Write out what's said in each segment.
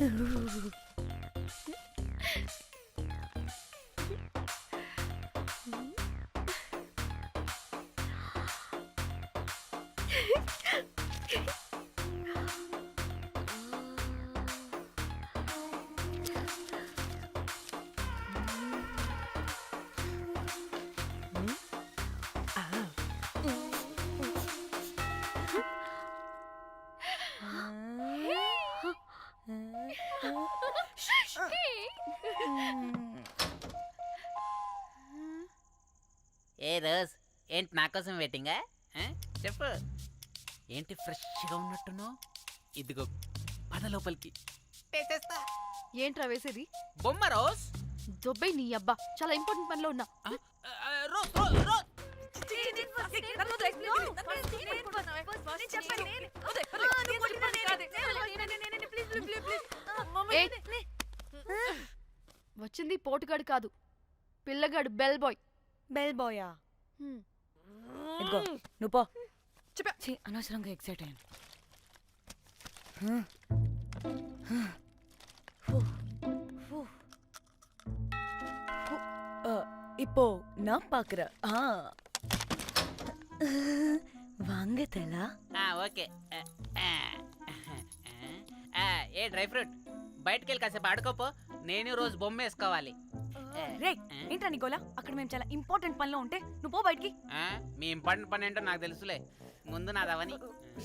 うん。ఏ rose ఏంటి నా కోసం వెయిటింగా? చెప్పు. ఏంటి ఫ్రెష్గా ఉన్నట్టున్నావు? ఇదిగో పద లోపలికి. వేసేస్తా ఏంట్రా వేసేది? బొమ్మ రోజ్. దొబ్బై నీ అబ్బా చాలా ఇంపార్టెంట్ పనిలో ఉన్నా. రోజ్ రోజ్ రోజ్. ఏ, వచ్చింది పోటుగాడు కాదు పిల్లగాడు బెల్ బాయ్ బెల్ బాయా హ్మ్. ఇదిగో నువ్వు పో ఛీ, అనవసరంగా ఎక్సైట్ అయ్యాను இப்போ நான் பாக்குறேன் ஆ வாங்க தலா ఆ, ఓకే ఆ, ఆ, ఆ, ఏ డ్రై ఫ్రూట్ బయటకు వెళ్ళి కాసేపు ఆడుకోపో నేను రోజు బొమ్మ వేసుకోవాలి రే ఏంట్రా నికోలా అక్కడ మేము చాలా ఇంపార్టెంట్ పనిలో ఉంటే నువ్వు పో బయటికి ఆ, మీ ఇంపార్టెంట్ పని ఏంటో నాకు తెలుసులే ముందు నాదవని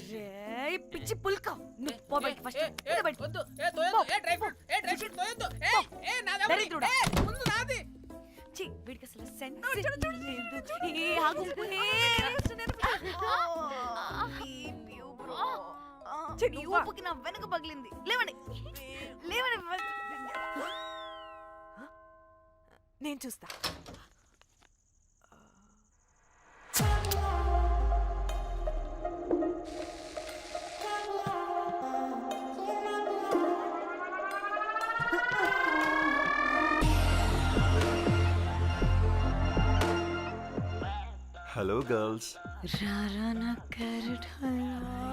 రే పిచ్చి పుల్క నువ్వు పో బయటికి ఫస్ట్ ఏ, ఏ, బయటికి వద్దు, ఏ, తోయొద్దు, ఏ, డ్రై ఫ్రూట్, ఏ, డ్రై ఫ్రూట్ తోయొద్దు, ఏ, ఏ, నాదవని, దరిద్రుడా. ఏ, ముందు నాది. ఛీ, వీడికి అసలు సెన్స్ లేదు ఏ, ఆగు. ఏ, ఛీ, నీ ఊపుకి నా వెనక పగిలింది. లేవండి. లేవండి. నేను చూస్తా. హలో గర్ల్స్ రారా నా క్యారెట్ హల్వా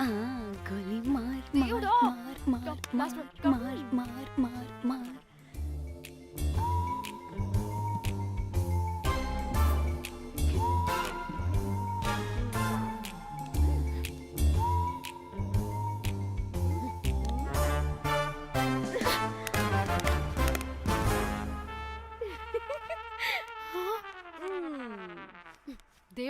ఆ, గోలి మార్ దేవుడా! మార్ మార్ Come, last మార్ one, come.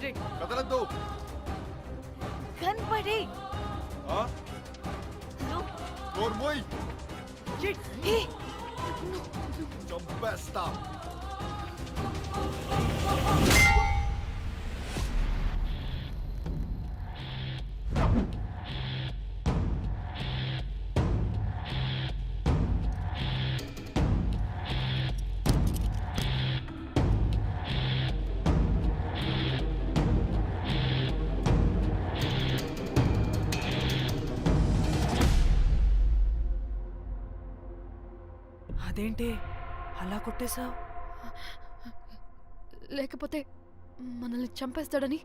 రేయ్, కదలద్దు. కనపడి. చంపేస్తా. అదేంటి? అలా కొట్టేశావు? లేకపోతే మనల్ని చంపేస్తాడని?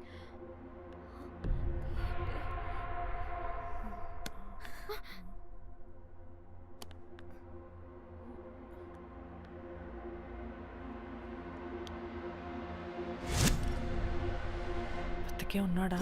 బతికే ఉన్నాడా?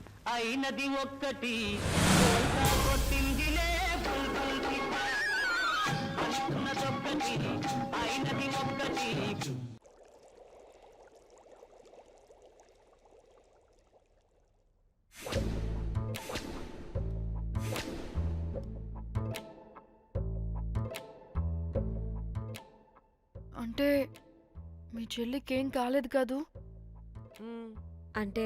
అయినది ఒక్కటి. కొట్టిందిలే. అనుకున్నదొక్కటి అయినది ఒక్కటి. అంటే మీ చెల్లికి ఏం కాలేదు కాదు? అంటే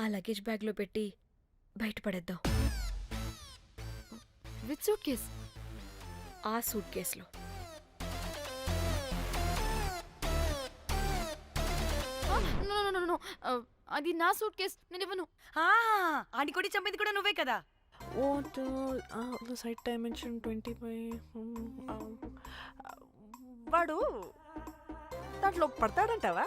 ఆ లగేజ్ బ్యాగ్లో పెట్టి బయటపడేద్దాం. With suitcase? ఆ సూట్ కేసులో. నో నో నో అది నా సూట్ కేస్. నేను ఇవ్వను. ఆడి కొట్టి చంపేది కూడా నువ్వే కదా. What size dimension twenty five వాడు దాంట్లో పడతాడంటావా?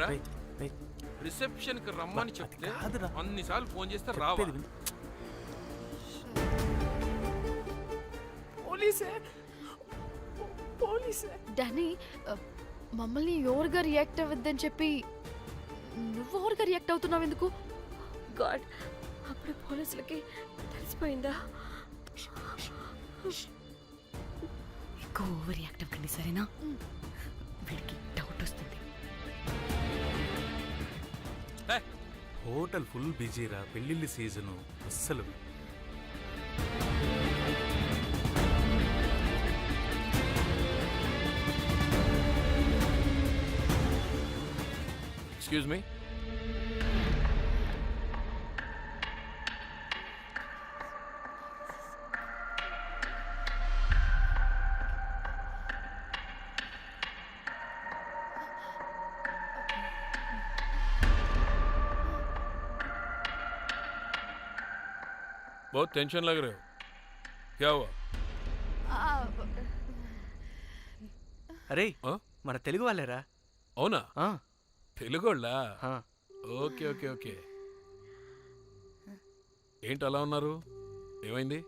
రేయ్, రిసెప్షన్కి రమ్మని చెప్తే కాదురా. అన్నిసార్లు ఫోన్ చేస్తే రావా? చెప్పేది విను. పోలీసే. పోలీసే. డానీ ఆ, మమ్మల్ని ఎవరుగా రియాక్ట్ అవ్వద్దని చెప్పి నువ్వు ఎవరుగా రియాక్ట్ అవుతున్నావు ఎందుకు? గాడ్ అప్పుడు పోలీసులకి తెలిసిపోయిందా? ఎక్కువ ఓవర్ రియాక్ట్ అవ్వకండి సరేనా? వీడికి డౌట్ వస్తుంది. హోటల్ ఫుల్ బిజీరా పెళ్ళిళ్ళ సీజను అస్సలు. ఎక్స్క్యూజ్ మీ बहुत टेंशन लग रहे हो क्या हुआ అరే ఆ? మన తెలుగు వాళ్ళేరా అవునా ఆ, తెలుగోళ్ళా ఆ. ఓకే ఓకే ఓకే ఏంటి అలా ఉన్నారు ఏమైంది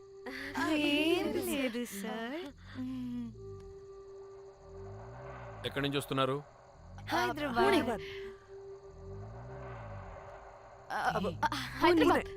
లేదు సార్ ఎక్కడి నుంచి వస్తున్నారు హైదరాబాద్ హైదరాబాద్ ఏయ్!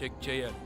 చెక్ చేయాలి.